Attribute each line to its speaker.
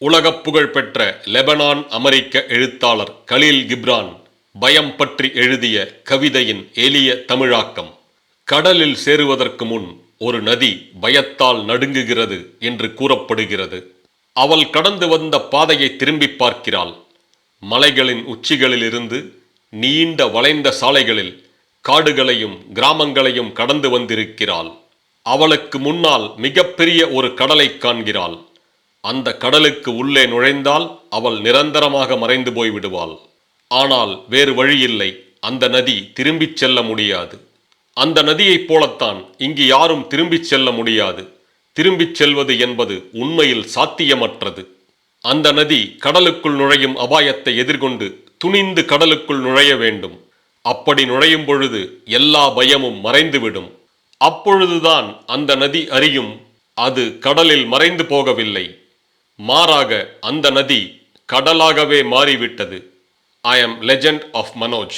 Speaker 1: உலகப் புகழ்பெற்ற லெபனான் அமெரிக்க எழுத்தாளர் கலீல் கிப்ரான் பயம் பற்றி எழுதிய கவிதையின் எளிய தமிழாக்கம். கடலில் சேருவதற்கு முன் ஒரு நதி பயத்தால் நடுங்குகிறது என்று கூறப்படுகிறது. அவள் கடந்து வந்த பாதையை திரும்பி பார்க்கிறாள். மலைகளின் உச்சிகளிலிருந்து நீண்ட வளைந்த சாலைகளில் காடுகளையும் கிராமங்களையும் கடந்து வந்திருக்கிறாள். அவளுக்கு முன்னால் மிகப்பெரிய ஒரு கடலை காண்கிறாள். அந்த கடலுக்கு உள்ளே நுழைந்தால் அவள் நிரந்தரமாக மறைந்து போய் விடுவாள். ஆனால் வேறு வழியில்லை அந்த நதி திரும்பிச் செல்ல முடியாது. அந்த நதியைப் போலத்தான் இங்கு யாரும் திரும்பிச் செல்ல முடியாது. திரும்பிச் செல்வது என்பது உண்மையில் சாத்தியமற்றது. அந்த நதி கடலுக்குள் நுழையும் அபாயத்தை எதிர்கொண்டு துணிந்து கடலுக்குள் நுழைய வேண்டும். அப்படி நுழையும் பொழுது எல்லா பயமும் மறைந்துவிடும். அப்பொழுதுதான் அந்த நதி அறியும் அது கடலில் மறைந்து போகவில்லை. மாறாக அந்த நதி கடலாகவே மாறிவிட்டது. I am legend of Manoj